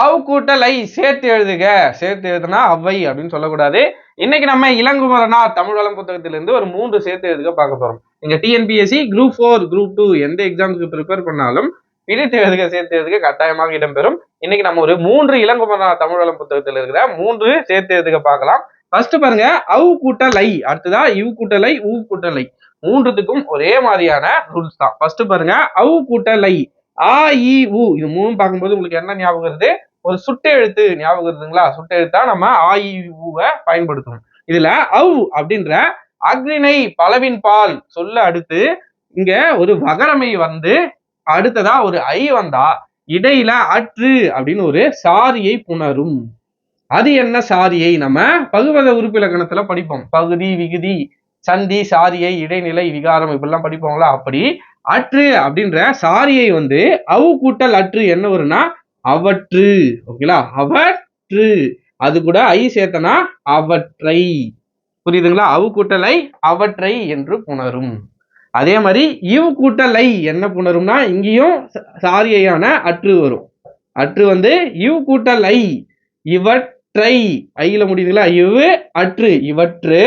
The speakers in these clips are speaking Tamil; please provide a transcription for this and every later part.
அவ் கூட்டல் ஐ சேர்த்து எழுதுக. சேர்த்து எழுதுனா அவ்வை அப்படின்னு சொல்லக்கூடாது. இன்னைக்கு நம்ம இளங்குமரனா தமிழ் வளம் புத்தகத்திலிருந்து ஒரு மூன்று சேர்த்து எழுதுக பார்க்க போறோம். நீங்க TNPSC group four group two எந்த எக்ஸாம்ஸ்க்கு ப்ரிப்பேர் பண்ணாலும் பிரித்து எழுதுக சேர்த்து எழுதுக கட்டாயமாக இடம்பெறும். இன்னைக்கு நம்ம ஒரு மூன்று இளங்குமரனா தமிழ் வளம் புத்தகத்தில் இருக்கிற மூன்று சேர்த்து எழுதுக பார்க்கலாம். ஃபர்ஸ்ட் பாருங்க அவு கூட்டல் ஐ அடுத்ததா இவ் கூட்டல் ஐ ஊ கூட்டல் ஐ மூன்றுத்துக்கும் ஒரே மாதிரியான ரூல்ஸ் தான். ஃபர்ஸ்ட் பாருங்க அவு கூட்டல் ஐ ஆ இ உ. இது மூணும் பார்க்கும்போது உங்களுக்கு என்ன ஞாபகம் வருது? ஒரு சுட்டு எழுத்து ஞாபகம் இருக்குதுங்களா சுட்டு எழுத்தா நம்ம ஆ இ உவை பயன்படுத்தணும் இதுல அவ் அப்படின்ற அக்னினை பலவின் பால் சொல்ல அடுத்து இங்க ஒரு வகரமை வந்து அடுத்ததா ஒரு ஐ வந்தா இடையில அற்று அப்படின்னு ஒரு சாரியை புணரும். அது என்ன சாரியை நம்ம பகுவத உறுப்பிலக்கணத்துல படிப்போம். பகுதி விகுதி சந்தி சாரியை இடைநிலை விகாரம் இப்படிலாம் படிப்போங்களா அப்படி அற்று அப்படின்ற சாரியை வந்து அவு கூட்டல் அற்று என்ன வரும்னா அவற்று. ஓகேங்களா? அவற்று. அது கூட ஐ சேர்த்தனா அவற்றை. புரியுதுங்களா? அவு கூட்டலை அவற்றை என்று புணரும். அதே மாதிரி இவ் கூட்டலை என்ன புணரும்னா இங்கேயும் சாரியையான அற்று வரும். அற்று வந்து இவ் கூட்டல் இவற்றை. ஐல முடியுதுங்களா? இவ் அற்று இவற்று.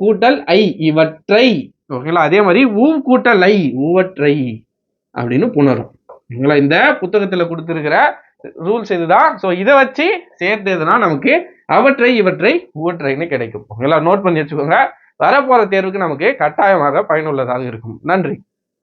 கூட்டல் ஐ இவற்றை. ஓகேங்களா? அதே மாதிரி ஊ கூட்டல் ஊவ ட்ரை அப்படின்னு புணரும். ஓகேங்களா? இந்த புத்தகத்தில் கொடுத்துருக்கிற ரூல்ஸ் இதுதான். ஸோ இதை வச்சு சேர்த்ததுனா நமக்கு அவற்றை இவற்றை ஊவற்றைன்னு கிடைக்கும். ஓகேங்களா? நோட் பண்ணி வச்சுக்கோங்க. வரப்போகிற தேர்வுக்கு நமக்கு கட்டாயமாக பயனுள்ளதாக இருக்கும். நன்றி.